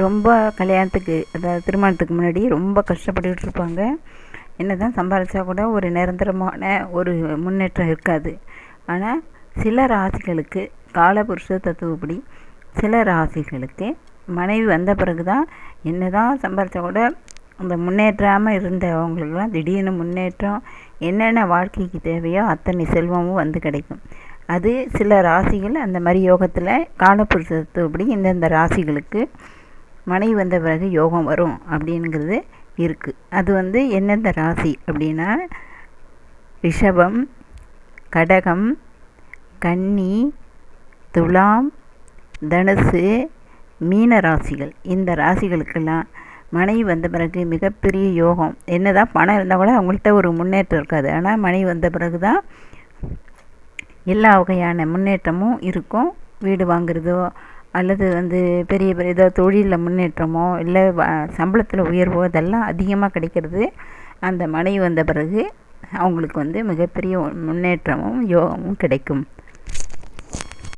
ரொம்ப கல்யாணத்துக்கு அதாவது திருமணத்துக்கு முன்னாடி ரொம்ப கஷ்டப்பட்டுக்கிட்டு இருப்பாங்க என்ன தான் சம்பாரித்தா கூட ஒரு நிரந்தரமான ஒரு முன்னேற்றம் இருக்காது. ஆனால் சில ராசிகளுக்கு காலபுருஷ தத்துவப்படி சில ராசிகளுக்கு மனைவி வந்த பிறகு தான் என்ன தான் சம்பாரித்தா கூட அந்த முன்னேற்றாமல் இருந்தவங்களுக்குலாம் திடீர்னு முன்னேற்றம் என்னென்ன வாழ்க்கைக்கு தேவையோ அத்தனை செல்வமும் வந்து கிடைக்கும். அது சில ராசிகள் அந்த மாதிரி யோகத்தில் காலபுருஷ தத்துவப்படி இந்தந்த ராசிகளுக்கு மனைவி வந்த பிறகு யோகம் வரும் அப்படிங்கிறது இருக்குது அது வந்து எந்தெந்த ராசி அப்படின்னா ரிஷபம் கடகம் கன்னி துலாம் தனுசு மீன ராசிகள். இந்த ராசிகளுக்கெல்லாம் மனைவி வந்த பிறகு மிகப்பெரிய யோகம். என்ன தான் பணம் இருந்தால் கூட அவங்கள்ட்ட ஒரு முன்னேற்றம் இருக்காது. ஆனால் மனைவி வந்த பிறகு தான் எல்லா வகையான முன்னேற்றமும் இருக்கும். வீடு வாங்குறதோ அல்லது வந்து பெரிய பெரிய ஏதோ தொழிலில் முன்னேற்றமோ இல்லை சம்பளத்தில் உயர்வோ இதெல்லாம் அதிகமாக கிடைக்கிறது அந்த மனைவி வந்த பிறகு அவங்களுக்கு வந்து மிகப்பெரிய முன்னேற்றமும் யோகமும் கிடைக்கும்.